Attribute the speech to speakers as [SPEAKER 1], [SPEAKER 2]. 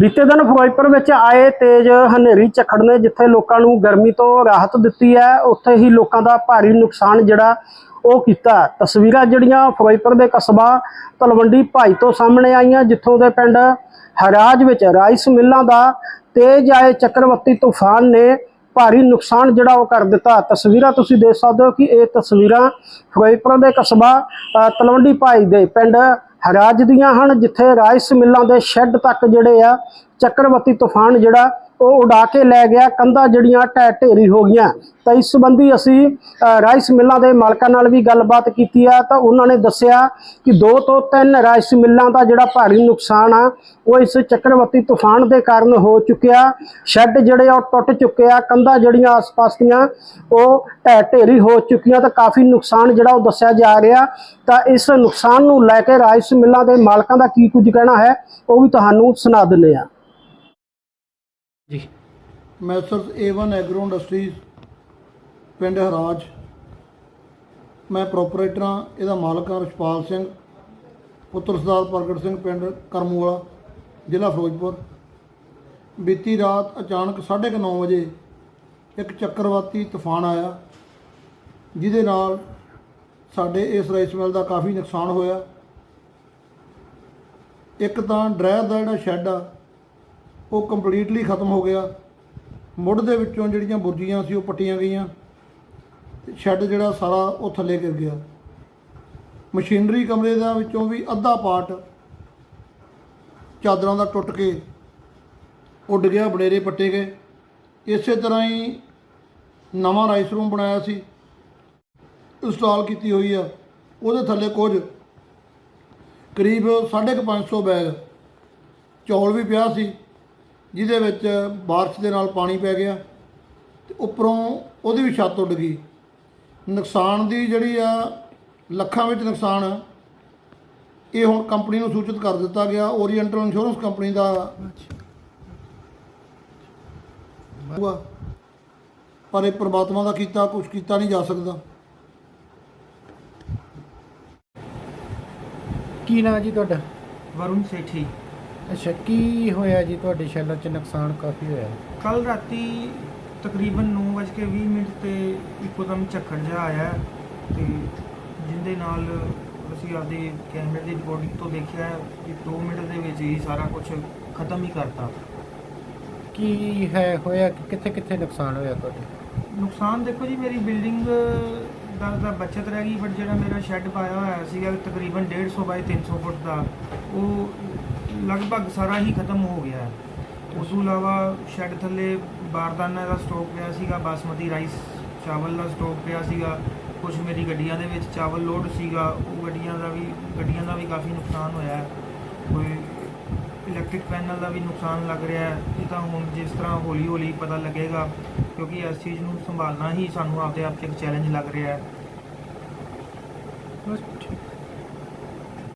[SPEAKER 1] ਬੀਤੇ ਦਿਨ ਫਿਰੋਜ਼ਪੁਰ ਵਿੱਚ ਆਏ ਤੇਜ਼ ਹਨੇਰੀ ਝੱਖੜ ਨੇ, ਜਿੱਥੇ ਲੋਕਾਂ ਨੂੰ ਗਰਮੀ ਤੋਂ ਰਾਹਤ ਦਿੱਤੀ ਹੈ, ਉੱਥੇ ਹੀ ਲੋਕਾਂ ਦਾ ਭਾਰੀ ਨੁਕਸਾਨ ਜਿਹੜਾ ਉਹ ਕੀਤਾ। ਤਸਵੀਰਾਂ ਜਿਹੜੀਆਂ ਫਿਰੋਜ਼ਪੁਰ ਦੇ ਕਸਬਾ ਤਲਵੰਡੀ ਭਾਈ ਤੋਂ ਸਾਹਮਣੇ ਆਈਆਂ, ਜਿੱਥੋਂ ਦੇ ਪਿੰਡ ਹਰਾਜ ਵਿੱਚ ਰਾਈਸ ਮਿੱਲਾਂ ਦਾ ਤੇਜ਼ ਆਏ ਚੱਕਰਵਰਤੀ ਤੂਫਾਨ ਨੇ ਭਾਰੀ ਨੁਕਸਾਨ ਜਿਹੜਾ ਉਹ ਕਰ ਦਿੱਤਾ। ਤਸਵੀਰਾਂ ਤੁਸੀਂ ਦੇਖ ਸਕਦੇ ਹੋ ਕਿ ਇਹ ਤਸਵੀਰਾਂ ਫਿਰੋਜ਼ਪੁਰ ਦੇ ਕਸਬਾ ਤਲਵੰਡੀ ਭਾਈ ਦੇ ਪਿੰਡ ਹਰਾਜ ਦੀਆਂ ਹਨ ਜਿੱਥੇ ਰਾਈਸ ਮਿੱਲਾਂ ਦੇ ਸ਼ੈੱਡ ਤੱਕ ਜਿਹੜੇ ਆ ਚੱਕਰਵਤੀ ਤੂਫਾਨ ਜਿਹੜਾ ਉਹ ਉਡਾ ਕੇ ਲੈ ਗਿਆ, ਕੰਧਾਂ ਜਿਹੜੀਆਂ ਢਹਿ ਢੇਰੀ ਹੋ ਗਈਆਂ। ਤਾਂ ਇਸ ਸੰਬੰਧੀ ਅਸੀਂ ਰਾਈਸ ਮਿੱਲਾਂ ਦੇ ਮਾਲਕਾਂ ਨਾਲ ਵੀ ਗੱਲਬਾਤ ਕੀਤੀ ਆ। ਤਾਂ ਉਹਨਾਂ ਨੇ ਦੱਸਿਆ ਕਿ ਦੋ ਤੋਂ ਤਿੰਨ ਰਾਈਸ ਮਿੱਲਾਂ ਦਾ ਜਿਹੜਾ ਭਾਰੀ ਨੁਕਸਾਨ ਆ, ਉਹ ਇਸ ਚੱਕਰਵਰਤੀ ਤੂਫਾਨ ਦੇ ਕਾਰਨ ਹੋ ਚੁੱਕਿਆ। ਸ਼ੈੱਡ ਜਿਹੜੇ ਆ, ਉਹ ਟੁੱਟ ਚੁੱਕੇ ਆ, ਕੰਧਾਂ ਜਿਹੜੀਆਂ ਆਸ-ਪਾਸ ਦੀਆਂ, ਉਹ ਢਹਿ ਢੇਰੀ ਹੋ ਚੁੱਕੀਆਂ ਤਾਂ ਕਾਫੀ ਨੁਕਸਾਨ ਜਿਹੜਾ ਉਹ ਦੱਸਿਆ ਜਾ ਰਿਹਾ। ਤਾਂ ਇਸ ਨੁਕਸਾਨ ਨੂੰ ਲੈ ਕੇ ਰਾਈਸ ਮਿੱਲਾਂ ਦੇ ਮਾਲਕਾਂ ਦਾ ਕੀ ਕੁਝ ਕਹਿਣਾ ਹੈ, ਉਹ ਵੀ ਤੁਹਾਨੂੰ ਸੁਣਾ ਦਿੰਦੇ ਆ
[SPEAKER 2] ਜੀ।
[SPEAKER 3] ਮੈਸਰਸ A1 ਐਗਰੋ ਇੰਡਸਟਰੀਜ਼ ਪਿੰਡ ਹਰਾਜ। ਮੈਂ ਪ੍ਰੋਪਰਾਈਟਰ ਹਾਂ, ਇਹਦਾ ਮਾਲਕ ਹਾਂ ਰਛਪਾਲ ਸਿੰਘ, ਪੁੱਤਰ ਸਰਦਾਰ ਪ੍ਰਗਟ ਸਿੰਘ ਪਿੰਡ ਕਰਮੂਵਾਲਾ, ਜ਼ਿਲ੍ਹਾ ਫਿਰੋਜ਼ਪੁਰ। ਬੀਤੀ ਰਾਤ ਅਚਾਨਕ 9:30 ਵਜੇ ਇੱਕ ਚੱਕਰਵਾਤੀ ਤੂਫਾਨ ਆਇਆ, ਜਿਹਦੇ ਨਾਲ ਸਾਡੇ ਇਸ ਰਾਈਸ ਮਿਲ ਦਾ ਕਾਫੀ ਨੁਕਸਾਨ ਹੋਇਆ। ਇੱਕ ਤਾਂ ਡਰਾਇਰ ਦਾ ਜਿਹੜਾ ਸ਼ੈੱਡ ਆ ਉਹ ਕੰਪਲੀਟਲੀ ਖਤਮ ਹੋ ਗਿਆ। ਮੁੱਢ ਦੇ ਵਿੱਚੋਂ ਜਿਹੜੀਆਂ ਬੁਰਜੀਆਂ ਸੀ, ਉਹ ਪੱਟੀਆਂ ਗਈਆਂ। ਤੇ ਸ਼ੈੱਡ ਜਿਹੜਾ ਸਾਰਾ ਉਹ ਥੱਲੇ ਗਿਰ ਗਿਆ। ਮਸ਼ੀਨਰੀ ਕਮਰੇ ਦਾ ਵਿੱਚੋਂ ਵੀ ਅੱਧਾ ਪਾਰਟ ਚਾਦਰਾਂ ਦਾ ਟੁੱਟ ਕੇ ਉੱਡ ਗਿਆ ਬਨੇਰੇ ਪੱਟੇ ਗਏ। ਇਸੇ ਤਰ੍ਹਾਂ ਹੀ ਨਵਾਂ ਰਾਈਸ ਰੂਮ ਬਣਾਇਆ ਸੀ। ਇੰਸਟਾਲ ਕੀਤੀ ਹੋਈ ਆ। ਉਹਦੇ ਥੱਲੇ ਕੁਝ ਕਰੀਬ 550 ਬੈਗ। ਚੌਲ ਵੀ ਪਿਆ ਸੀ। ਜਿਹਦੇ ਵਿੱਚ ਬਾਰਿਸ਼ ਦੇ ਨਾਲ ਪਾਣੀ ਪੈ ਗਿਆ ਤੇ ਉੱਪਰੋਂ ਉਹਦੀ ਵੀ ਛੱਤ ਉੱਡ ਗਈ। ਨੁਕਸਾਨ ਦੀ ਜਿਹੜੀ ਆ ਲੱਖਾਂ ਵਿੱਚ ਨੁਕਸਾਨ। ਇਹ ਹੁਣ ਕੰਪਨੀ ਨੂੰ ਸੂਚਿਤ ਕਰ ਦਿੱਤਾ ਗਿਆ ਓਰੀਐਂਟਲ ਇੰਸ਼ੋਰੈਂਸ ਕੰਪਨੀ ਦਾ। ਹੁਆ ਪਰ ਇਹ ਪ੍ਰਮਾਤਮਾ ਦਾ ਕੀਤਾ ਕੁਝ ਕੀਤਾ ਨਹੀਂ ਜਾ ਸਕਦਾ।
[SPEAKER 2] ਕੀ ਨਾਂ ਜੀ ਤੁਹਾਡਾ?
[SPEAKER 4] ਵਰੁਣ ਸੇਠੀ।
[SPEAKER 2] ਅੱਛਾ ਕੀ ਹੋਇਆ ਜੀ? ਤੁਹਾਡੇ ਸ਼ੈਲਾਂ 'ਚ ਨੁਕਸਾਨ ਕਾਫੀ ਹੋਇਆ।
[SPEAKER 4] ਕੱਲ ਰਾਤੀ ਤਕਰੀਬਨ 9:20 ਮਿੰਟ ਤੇ ਇੱਕੋਦਮ ਝੱਖੜ ਜਿਹਾ ਆਇਆ ਤੇ ਜਿੰਦੇ ਨਾਲ ਅਸੀਂ ਆਪਦੇ ਕੈਮਰੇ ਦੀ ਰਿਕਾਰਡਿੰਗ ਤੋਂ ਦੇਖਿਆ ਕਿ 2 ਮਿੰਟ ਦੇ ਵਿੱਚ ਹੀ ਸਾਰਾ ਕੁਝ ਖਤਮ ਹੀ ਕਰਤਾ।
[SPEAKER 2] ਕੀ ਹੈ ਹੋਇਆ? ਕਿ ਕਿੱਥੇ ਕਿੱਥੇ ਨੁਕਸਾਨ ਹੋਇਆ ਤੁਹਾਡੇ?
[SPEAKER 4] ਨੁਕਸਾਨ ਦੇਖੋ ਜੀ ਮੇਰੀ ਬਿਲਡਿੰਗ ਦਾ ਦਾ ਬਚਤ ਰਹਿ ਗਈ ਬਟ ਜਿਹੜਾ ਮੇਰਾ ਸ਼ੈੱਡ ਪਾਇਆ ਹੋਇਆ ਸੀਗਾ ਤਕਰੀਬਨ 150 ਬਾਈ 300 ਫੁੱਟ ਦਾ, ਉਹ ਲਗਭਗ ਸਾਰਾ ਹੀ ਖਤਮ ਹੋ ਗਿਆ। ਉਸ ਤੋਂ ਇਲਾਵਾ ਸ਼ੈੱਡ ਥੱਲੇ ਬਾਰਦਾਨਾ ਦਾ ਸਟਾਕ ਪਿਆ ਸੀਗਾ, ਬਾਸਮਤੀ ਰਾਈਸ ਚਾਵਲ ਦਾ ਸਟਾਕ ਪਿਆ ਸੀਗਾ ਕੁਝ ਮੇਰੀ ਗੱਡੀਆਂ ਦੇ ਵਿੱਚ ਚਾਵਲ ਲੋਡ ਸੀਗਾ, ਉਹ ਗੱਡੀਆਂ ਦਾ ਵੀ, ਗੱਡੀਆਂ ਦਾ ਵੀ ਕਾਫੀ ਨੁਕਸਾਨ ਹੋਇਆ। ਕੋਈ ਇਲੈਕਟ੍ਰਿਕ ਪੈਨਲ ਦਾ ਵੀ ਨੁਕਸਾਨ ਲੱਗ ਰਿਹਾ ਹੈ, ਇਹ ਤਾਂ ਹੁਣ ਜਿਸ ਤਰ੍ਹਾਂ ਹੌਲੀ ਹੌਲੀ ਪਤਾ ਲੱਗੇਗਾ, ਕਿਉਂਕਿ ਇਸ ਚੀਜ਼ ਨੂੰ ਸੰਭਾਲਣਾ ਹੀ ਸਾਨੂੰ ਆਪਦੇ ਆਪ 'ਚ ਇੱਕ ਚੈਲੰਜ ਲੱਗ ਰਿਹਾ ਹੈ।
[SPEAKER 2] ਬਸ ਠੀਕ।